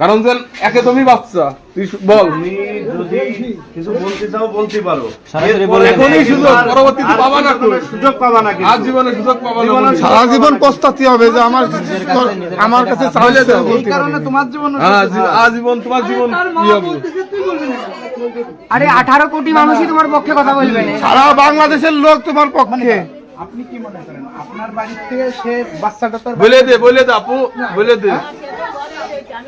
কারণ যে একে তুমি বাচ্চা তুই বল। যদি কিছু বলতে চাও বলতে পারো। সরাসরি এরপরে বলে দেন। এখনই সুযোগ, পরবর্তীতে পাবা না সুযোগ পাবা না আজ জীবনে সুযোগ পাবা না জীবনে বন্ধু। সুযোগ সারা জীবন পস্তাতে হবে যে আমার আমার কাছে চাইলে তো এই কারণে তোমার জীবন হ্যাঁ, আজীবন তোমার জীবন কি হবে? আরে আঠারো কোটি মানুষই তোমার পক্ষে কথা বলবে না। সারা বাংলাদেশের লোক তোমার পক্ষে। আপনি কি মনে করেন? আপনার বাড়ি থেকে সে বাচ্চাটা বলে দে বলে দে আপু বলে দে।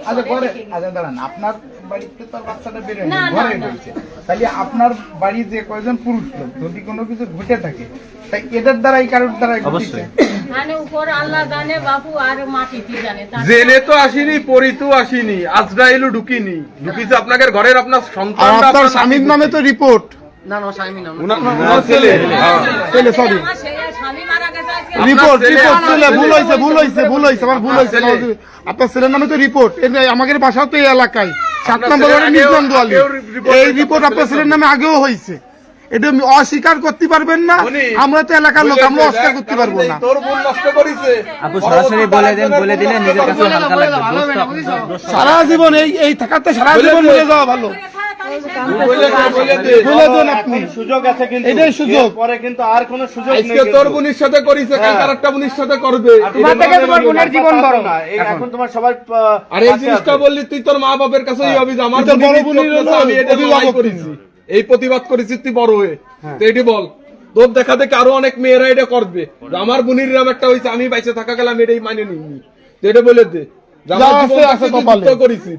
আচ্ছা ঘরে আচ্ছা দাঁড়ান আপনার বাড়িতে তার বাচ্চাটা বেরোয় না ঘরে রয়েছে। তাহলে আপনার বাড়ি যে কয়জন পুরুষ লোক যদি কোনো কিছু ঘটে থাকে তাই এদের দ্বারাই কারোর দ্বারাই মানে উপর আল্লাহ জানে বাপু আর মাটিতে জানে তার- জেনে তো আসিনি পরিতু আসিনি আজরাইলও ঢুকিনি। ঢুকিছে আপনাদের ঘরের আপনার সন্তান আপনার স্বামীর নামে তো রিপোর্ট না। ছেলে। সরি সেই স্বামী গেছে আজকে রিপোর্ট রিপোর্ট ছেলে। ভুল হয়েছে ভুল হয়েছে ভুল হয়েছে আমার ভুল হয়েছে আপনার ছেলের নামে তো রিপোর্ট আমাদের বাসাও তো এই এলাকায়। সাত নম্বর ওয়ার্ডে দোয়ালি। এই রিপোর্ট আপনার ছেলের নামে আগেও হয়েছে এটা অস্বীকার করতে পারবেন না। আমরা তো এলাকার লোক আমরা অস্বীকার করতে পারব না। তোর বোন নষ্ট করেছে। আপু সরাসরি বলে দেন বলে দিলে নিজের কাছে হালকা লাগবে সারা জীবন এই এই থাকাতে সারা জীবন দে। যাওয়া ভালো। বলে দে, বলে দে। বলে দেন আপনি সুযোগ আছে কিন্তু এটাই সুযোগ। পরে কিন্তু আর কোনো সুযোগ নেই আজকে তোর বোনের সাথে করিছে কাল হ্যাঁ। আরেকটা বোনের সাথে করবে তোমার থেকে তোমার বোনের জীবন বড় এই এখন তোমার সবার আহ, এই জিনিসটা বললি তুই তোর মা বাপের কাছেই হবি আমার তুই বড় বোনের আমি এটা করেছি এই প্রতিবাদ করেছিস তুই বড় হয়ে তো এটি বল তোর দেখা দেখে আরও অনেক মেয়েরা এটা করবে আমার বোনের নাম একটা হয়েছে আমি বাইচে থাকা গেলাম এটাই মানে নিইনি তো এটা বলে দে করেছিস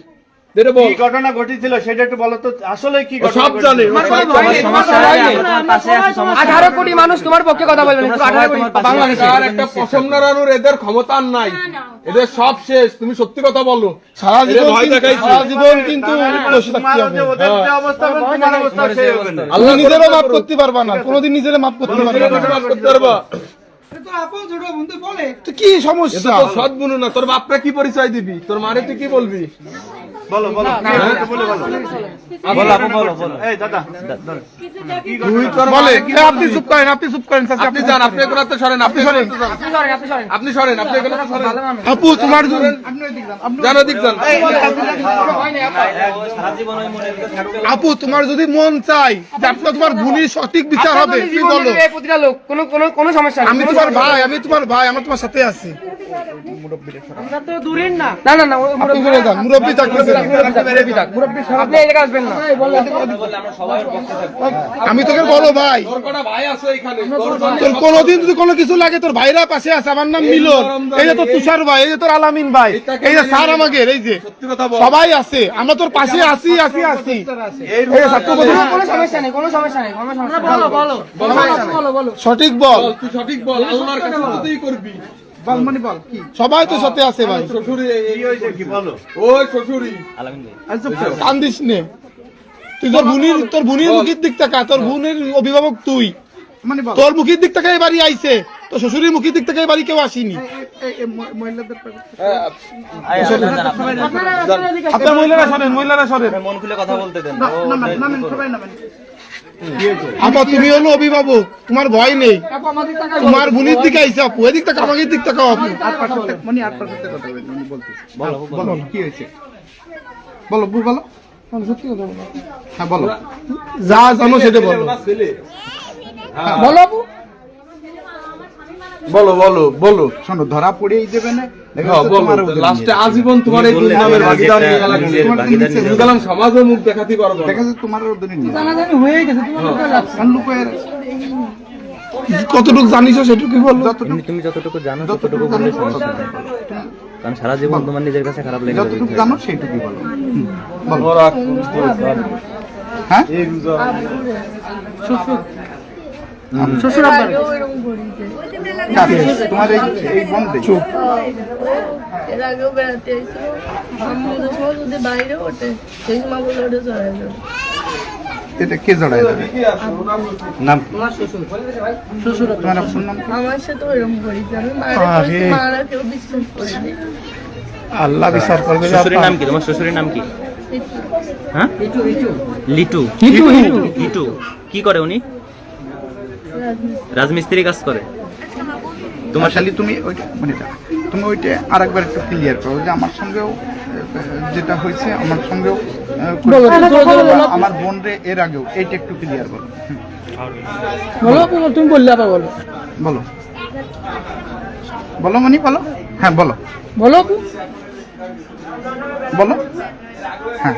কি ঘটনা ঘটেছিল সেটা একটু বলো তো আসলে কি সব জানে। ও ঘটেছিল? সব তোমার জানে। সমস্যা সবাই নাই, নেই। আমি তোমার পাশে আছি, সমস্যা নাই। আঠারো কোটি মানুষ তোমার পক্ষে কথা বলবে না তোমরা শুধু সবাই আঠারো কোটি তোমার পাশে বাংলাদেশে। আর একটা পশম নাড়ানোর এদের ক্ষমতা নাই। এদের সব শেষ। তুমি সত্যি কথা বলো। সারা জীবন ভয় কিন্তু- দেখাইছে। সারা জীবন কিন্তু বসে থাকতে তোমারও হবে। যে ওদের যে অবস্থা হবে, তোমার অবস্থা সেই হবে না। তুমি নিজেরও মাফ করতে পারবা না। কোনোদিন নিজেরে মাফ করতে পারবা কি সমস্যা? বুনু না। তোর বাপরা কি পরিচয় দিবি? তোর মারে তুই কি বলবি? বলো বলো। বলে বলো। বলো আপু বলো বলো। এই দাদা। বলে মারে কি এ, আপনি চুপ করেন আপনি চুপ করেন আপনি যান আপনি এগুলো তো সরেন। আপনি সরেন আপনি সরেন। আপনি এগুলো সরেন। আপু তোমার জানো দিক যান আপু। তোমার যদি মন চাই তোমার ভুলির সঠিক বিচার হবে জীবন বলো। প্রতিটা লোক কোনো কোনো কোনো সমস্যা আমি তোমার ভাই আমি তোমার ভাই আমার তোমার সাথে আছি। না। না না মুরব্বী না। থাকব আমি তোকে বলো ভাই। তোর কটা ভাই আছে এখানে তোর জন্য তোর কোনোদিন যদি কোনো কিছু লাগে তোর ভাইরা পাশে আছে। আমার নাম মিলন। এই যে তোর তুষার ভাই এই যে তোর আলামিন ভাই এই যে স্যার আমাকে এই যে। সত্যি কথা বল। সবাই আছে। আমরা তোর পাশে আছি আছি আছি। এই যে ছাত্র কোনো প্রধান- কোনো সমস্যা নেই কোনো সমস্যা নেই কোনো সমস্যা নেই। বলো বলো। সঠিক বল। বল, সঠিক বল। আল্লাহর কাছে করবি। বল মানে বল কি? সবাই তো সাথে আছে ভাই। শ্বশুরি কি হয়েছে কি বলো? ওই শ্বশুরি আলামিন ভাই কান্দিস নে। তুই তোর বুনির তোর বুনির মুখের দিক তাকা তোর বুনের অভিভাবক তুই। মানে বল। তোর মুখের দিক থেকে এই বাড়ি আইছে। তোর শ্বশুরের মুখের দিক থেকে এই বাড়ি কেউ আসেনি। আপনার মহিলারা সরেন মহিলারা সরেন। মন খুলে কথা বলতে দেন। আপা তুমি হলো অভিভাবক তোমার ভয় নেই তোমার বুনির দিকে আইছে আপু এদিক থেকে আমাকে দিক থেকে আপু আর পাশের বলো মনি আর কথা। বলো, কি হয়েছে? বলো, বলো। হ্যাঁ, বলো। যা জানো সেটা বলো বলো আপু বলো বলো বলো। শোনো, ধরা পড়েই দেবে না দেখা হ্যাঁ, লাস্টে আজীবন তোমার এই দুর্নামের ভাগিদার নিয়ে গেলাম নিজের তোমার ভাগিদার নিচে নিজের। গেলাম সমাজে মুখ দেখাতে পারব দেখা যাচ্ছে তোমার কান লুকোয় কতটুকু জানিস সেটুকু বলো। তুমি যতটুকু জানো ততটুকু বললে সমস্যা নেই কারণ সারা জীবন তোমার নিজের কাছে খারাপ লেগে যাবে। যতটুকু জানো সেইটুকুই বলো। হ্যাঁ? শ্বশুর আব্বার? তোমার এই এই বন্ধে এর আগেও বেড়াতে এসেছিল। আমাদের সময় যদি বাইরে ওঠে। সেই সময় বলে ওঠে চলে এটা কে জড়ায় যাবে নাম তোমার আপুর নাম আমার সাথে ওইরকম করেছে আমি মারা কেউ বিশ্বাস করিনি। আল্লাহ বিচার করবে শ্বশুরের নাম কি? তোমার শ্বশুরের নাম কি? হ্যাঁ? লিটু হিটু লিটু। কি করে উনি? রাজমিস্ত্রি কাজ করে। তোমার শালি তুমি ওইটা মানে তুমি ওইটা আরেকবার একটু ক্লিয়ার করো যে আমার সঙ্গেও যেটা হয়েছে আমার সঙ্গেও আমার বোন রে এর আগেও এইটা একটু ক্লিয়ার করো। বলো তুমি বললে আবার বলো। বলো। বলো মনি বলো। হ্যাঁ বলো। বলো। বলো। হ্যাঁ।